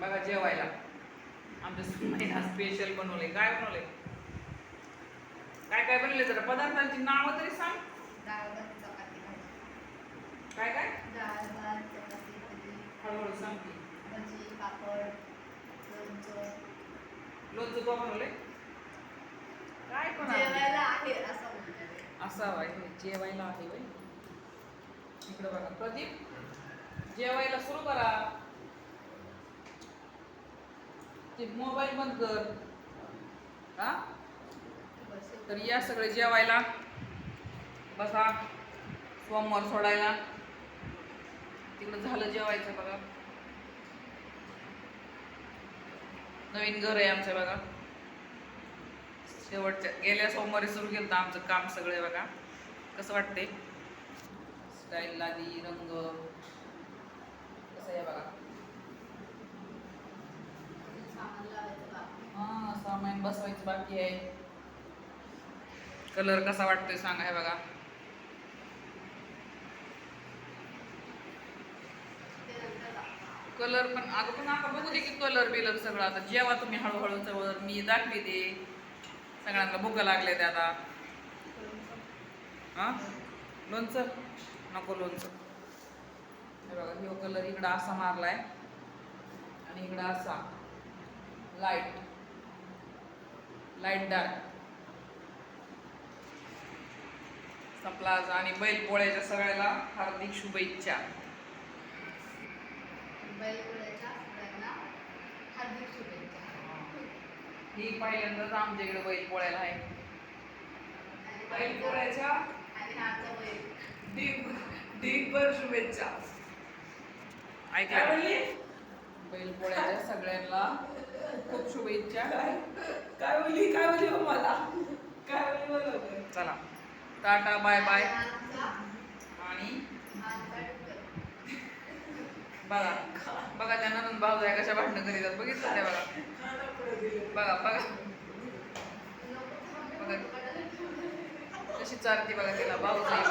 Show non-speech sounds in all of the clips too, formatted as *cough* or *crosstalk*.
बघा जेवायला. आमच्या सुनबाईला स्पेशल बनवले काय बनवले काय काय बनवले जरा पदार्थांची नावं तरी सांग. डाळ भात चपाती भाजी काय काय डाळ भात चपाती भाजी हळूहळू सांग की. भजी पापड लोणचं लोणचं तो बनवले काय पण जेवायला आहे असं वाय जेवायला आहे वय इकडे बघा प्रदीप. जेवायला सुरू करा. ते मोबाईल बंद कर. हा? तर या सगळे जेवायला. बसा. सोमवार सोडायला. तिकडं झालं जेवायचं बघा. नवीन घर आहे आमचं बघा. शेवटच्या गेल्या सोमवारी सुरू केलं होतं आमचं काम सगळे बघा. कसं वाटते स्टाईल लादी रंग कसं आहे बघा सामान लावायचं बाकी हा सामान बाकी आहे. कलर कसा वाटतोय सांगा हे बघा. कलर पण अगं पण आता बघू दे की कलर बिलर सगळं. आता जेव्हा तुम्ही हळूहळू चवळ मी दाखवी दे सगळ्यांना भुका लागले ते आता. हा? लोणचं? नको लोणचं. हे बघा ह्यो कलर इकडं असा मारलाय. आणि इकडं असा. Light light dark. संपला आणि बैल पोळ्याच्या सगळ्याला हार्दिक शुभेच्छा. बैलपोळ्याच्या सगळ्यांना हार्दिक शुभेच्छा. ही पहिल्यांदाच आमच्या इकडे बैल पोळ्याला आहे. बैल पोळ्याच्या आणि हा आमचा बैल. ढीग ढीगभर शुभेच्छा. ऐकलं. बैल पोळ्याच्या सगळ्यांना खूप शुभेच्छा. काय? बोलली? काय बोलली हो मला? काय बोलली चला. Tata bye bye. आणि. बघा. बघा त्या नंदन भाऊ आहे कशा भांडणं करीतात बघितलं त्या बघा. बघा बघा. बघा. कशी चारती बघा तिला भाऊ जाईल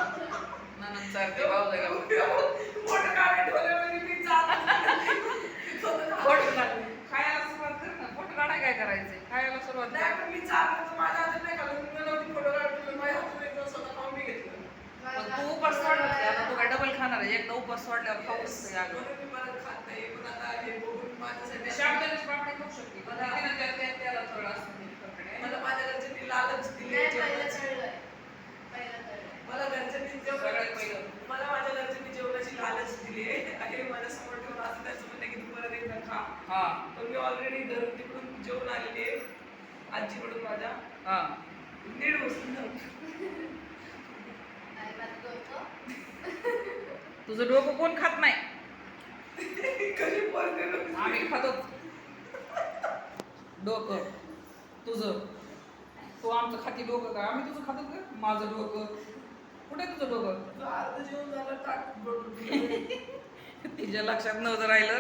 नंदन चारते भाऊ जाईल मोठं काय ठेवलं मी चालत फोटो काढ खायला सुरुवात कर ना फोटो काढाय काय करायचंय खायला सुरुवात नाही कर पण मी चालत माझ्या हातात नाही घालून मी नव्हती फोटो काढतो माझ्या हातून एकदम स्वतः खाऊन मी घेतलं पण तू उपास सोडणार आता तू काय डबल खाणार आहे एकदा उपास सोडल्यावर खाऊ शकते अगं म्हणून मी मला खात नाही पण आता हे बघून माझ्यासाठी शाबदाण्याची पापडी खाऊ शकते. पण तिनं त्या- त्या- त्याला थोडं असं. मला घरच्यांनी सगळ्यात पहिलं. हा पण मी ऑलरेडी घरून तिकडून जेवण आलेली आहे. आजीकडून माझ्या. हा. नीट बसून डोकं तुझं डोकं कोण खात नाही? आम्ही खातो डोकं. तुझं. तू आमचं खाती डोकं का? आम्ही तुझं खातो का? माझं डोकं. कुठे तुझं डोकं? तिच्या लक्षात नव्हतं राहिलं.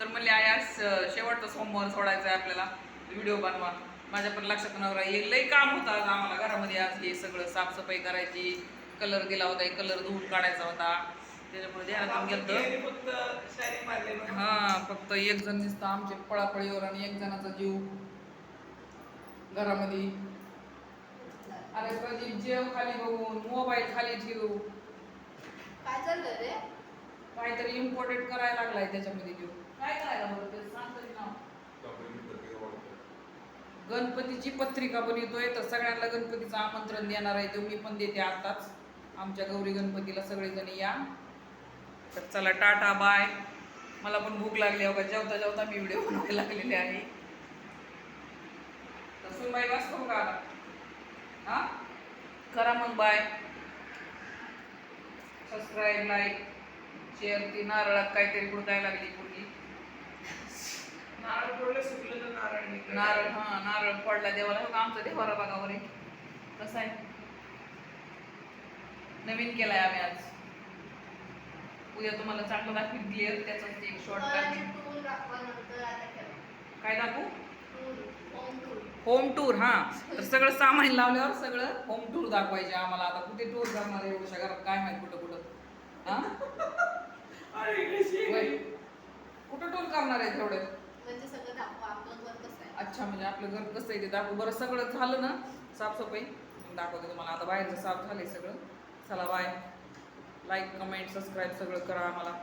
तर म्हणले श- शेवटचा सोमवार सोडायचा आहे आपल्याला. व्हिडिओ बनवा. माझ्या पण लक्षात नव्हतं राहिलं. लई काम होतं आज आम्हाला. घरामध्ये आज हे सगळं साफसफाई करायची. कलर दिला होता कलर धुवून काढायचा होता. त्याच्यामुळे गेलं फक्त शायरी मारले ना. हा फक्त एक जण दिसतं आमचे पळापळीवर आणि एक जणाचा जीव घरामध्ये. अरे प्रदीप जेव खाली बघून मोबाईल खाली ठेवू. काय चाललंय रे? काहीतरी इम्पॉर्टंट करायला लागलाय त्याच्यामध्ये जीव. काय करायला बरं ते सांग तरी नाव. गणपतीची पत्रिका बनवतोय तर सगळ्यांना गणपतीचं आमंत्रण देणार आहे ते मी पण देते आताच. आमच्या गौरी गणपतीला सगळेजण या. तर चला टाटा बाय. मला पण भूक लागली आहे. बघा जेवता जेवता मी व्हिडिओ बनवायला लागलेले आहे. तर सुनबाई वाच करू का आता? हा? करा मग बाय. सबस्क्राईब लाईक शेअर ती नारळात काहीतरी कुठं लागली कुठली नारळ फोडलं सुकलं तर नारळ. नारळ हा नारळ पडला देवाला. हो आमचा देवारा बघा बरे कसा आहे? नवीन केलाय आम्ही आज. उद्या तुम्हाला चांगलं दाखवीन क्लिअर त्याचाच एक शॉर्ट काय दाखवू? होम टूर होम टूर हा. तर सगळं सामान लावल्यावर सगळं होम टूर दाखवायचे आम्हाला. आता कुठे टूर करणार आहे एवढ्या घरात काय माहीत कुठं कुठं? हा. *laughs* कुठं टूर करणार आहे तेवढं? म्हणजे अच्छा म्हणजे आपलं घर कसं आहे ते दाखवू. बरं सगळं झालं ना? साफसफाई? दाखवते तुम्हाला. आता बाहेरचं साफ झालंय सगळं. चला बाय लाईक कमेंट सबस्क्राईब सगळं करा आम्हाला.